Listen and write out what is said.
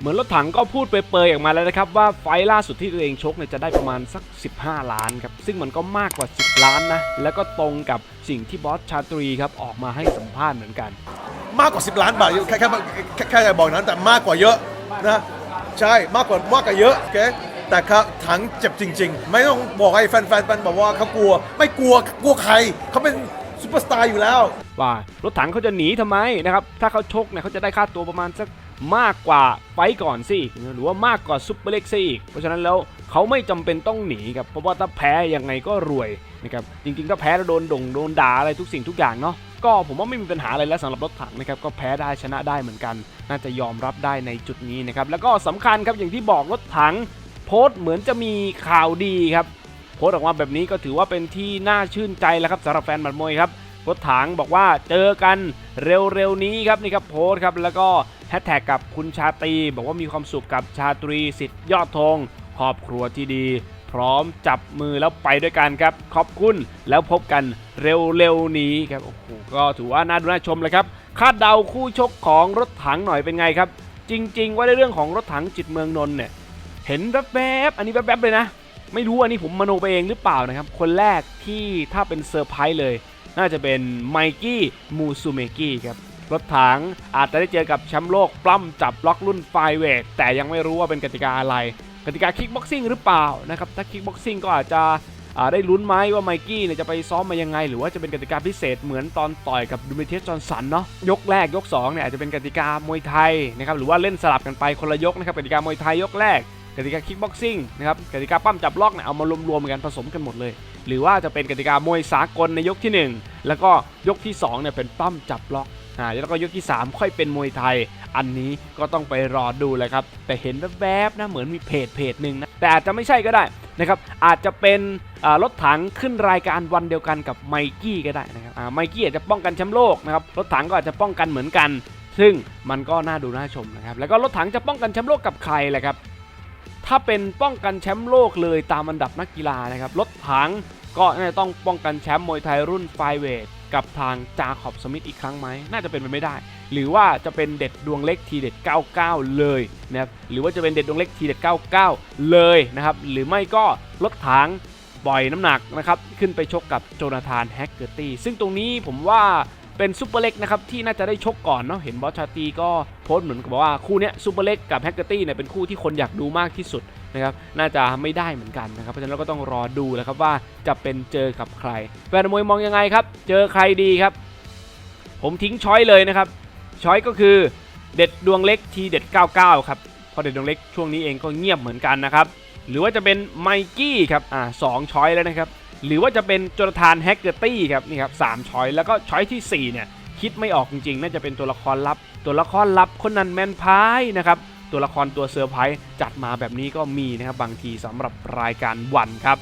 เหมือนรถถังก็พูดเปรยๆออกมาแล้วนะครับ ว่าไฟล์ล่าสุดที่ตัวเองชกเนี่ยจะได้ประมาณสัก 15 ล้านครับ ซึ่งมันก็มากกว่า 10 ล้านนะ แล้วก็ตรงกับสิ่งที่บอสชาตรีครับออกมาให้สัมภาษณ์เหมือนกัน มากกว่า 10 ล้านบาทแค่แค่แค่แค่จะบอกนั้นแต่มากกว่าเยอะนะใช่มากกว่ามากกว่าเยอะโอเคแต่เขาถังเจ็บจริง ๆ ไม่ต้องบอกให้แฟนๆแฟนบอกว่าเขากลัว ไม่กลัวกลัวใครเขาเป็นซูเปอร์สตาร์อยู่แล้วว่ารถถังเขาจะหนีทำไมนะครับถ้าเขาชกเนี่ยเขาจะได้ค่าตัวประมาณสัก มากกว่าไฟก่อนสิหรือว่ามากกว่าซุปเปอร์เล็กซี่อีก เพราะฉะนั้นแล้วเขาไม่จำเป็นต้องหนีครับ เพราะว่าถ้าแพ้ยังไงก็รวยนะครับ จริงๆ ถ้าแพ้แล้วโดนด่งโดนด่าอะไรทุกสิ่งทุกอย่างเนาะ ก็ผมว่าไม่มีปัญหาอะไรแล้วสำหรับรถถังนะครับ ก็แพ้ได้ชนะได้เหมือนกัน น่าจะยอมรับได้ในจุดนี้นะครับ แล้วก็สำคัญครับอย่างที่บอกรถถัง โพสต์เหมือนจะมีข่าวดีครับ โพสออกมาแบบนี้ก็ถือว่าเป็นที่น่าชื่นใจแล้วครับสำหรับแฟนบัตรมวยครับ รถถังบอกว่าเจอกันเร็วๆนี้ครับนี่ครับโพสครับแล้วก็แฮชแท็กกับคุณชาตรีบอกว่ามีความสุขกับชาตรีสิทธิ์ยอดธงครอบครัวที่ดี พร้อมจับมือแล้วไปด้วยกันครับ ขอบคุณแล้วพบกันเร็วๆนี้ครับโอ้โหก็ถือว่าน่าดูน่าชมเลยครับคาดเดาคู่ชกของรถถังหน่อยเป็นไงครับ จริง ๆ ว่าในเรื่องของรถถังจิตเมืองนนท์เนี่ยเห็นแวบๆอันนี้แวบๆเลยนะ ไม่รู้อันนี้ผมมโนไปเองหรือเปล่านะครับ คนแรกที่ถ้าเป็นเซอร์ไพรส์เลย น่าจะเป็นไมกี้มูซูเมกี้ครับรถถังอาจจะได้เจอกับแชมป์โลกปล้ำจับล็อกรุ่นไฟเวทแต่ยังไม่รู้ว่าเป็นกติกาอะไร กติกาคิกบ็อกซิ่งหรือเปล่านะครับถ้าคิกบ็อกซิ่งก็อาจจะได้ลุ้นไหมว่าไมกี้เนี่ยจะไปซ้อมมายังไง หรือว่าจะเป็นกติกาพิเศษเหมือนตอนต่อยกับดูมิเทสจอนสันเนาะยกแรกยกสองเนี่ยอาจจะเป็นกติกามวยไทยนะครับหรือว่าเล่นสลับกันไปคนละยกนะครับกติกามวยไทยยกแรก กติกาคิกบ็อกซิ่งนะครับกติกาปั้มจับล็อกเนี่ยเอามารวมๆกันผสมกันหมดเลย หรือว่าจะเป็นกติกามวยสากลในยกที่หนึ่งแล้วก็ยกที่สองเนี่ยเป็นปั้มจับล็อกอ่าแล้วก็ยกที่ 3 ค่อยเป็นมวยไทย อันนี้ก็ต้องไปรอดูเลยครับ แต่เห็นแวบๆนะเหมือนมีเพจเพจหนึ่งนะแต่อาจจะไม่ใช่ก็ได้นะครับอาจจะเป็นรถถังขึ้นรายการวันเดียวกันกับไมกี้ก็ได้นะครับอ่าไมกี้อาจจะป้องกันแชมป์โลกนะครับรถถังก็อาจจะป้องกันเหมือนกัน ซึ่งมันก็น่าดูน่าชมนะครับแล้วก็รถถังจะป้องกันแชมป์โลกกับใครแหละครับ ถ้าเป็นป้องกันแชมป์โลกเลยตามอันดับนักกีฬานะครับรถถังก็น่าจะต้องป้องกันแชมป์มวยไทยรุ่นไฟเวทกับทางจาขอบสมิธอีกครั้งไหม น่าจะเป็นไปไม่ได้ หรือว่าจะเป็นเด็ดดวงเล็กทีเด็ด 99 เลยนะครับหรือว่าจะเป็นเด็ดดวงเล็กทีเด็ด 99 เลยนะครับ หรือไม่ก็รถถังปล่อยน้ำหนักนะครับ ขึ้นไปชกกับโจนาธานแฮกเกอร์ตี้ ซึ่งตรงนี้ผมว่า เป็นซูเปอร์เล็กนะครับที่น่าจะได้ชกก่อนเนาะเห็นบอสชาตีก็โพสเหมือนกับว่าคู่เนี้ยซูเปอร์เล็กกับแฮกเกอร์ตี้เนี่ยเป็นคู่ที่คนอยากดูมากที่สุดนะครับน่าจะไม่ได้เหมือนกันนะครับเพราะฉะนั้นเราก็ต้องรอดูแล้วครับว่าจะเป็นเจอกับใครแฟนมวยมองยังไงครับ เจอใครดีครับ ผมทิ้งช้อยเลยนะครับช้อยก็คือเด็ดดวงเล็กทีเด็ด 99 ครับเพราะเด็ดดวงเล็กช่วงนี้เองก็เงียบเหมือนกันนะครับหรือว่าจะเป็นไมกี้ครับอ่าสองช้อยแล้วนะครับ หรือว่าจะเป็นโจนาธานแฮกเกอร์ตี้ครับนี่ครับสามช้อยแล้วก็ช้อยทีสี่4เนี่ยคิดไม่ออกจริงๆ น่าจะเป็นตัวละครลับ ตัวละครลับคนนั้นแมนพายนะครับตัวละครตัวเซอร์ไพรส์จัดมาแบบนี้ก็มีนะครับบางทีสำหรับรายการวันครับ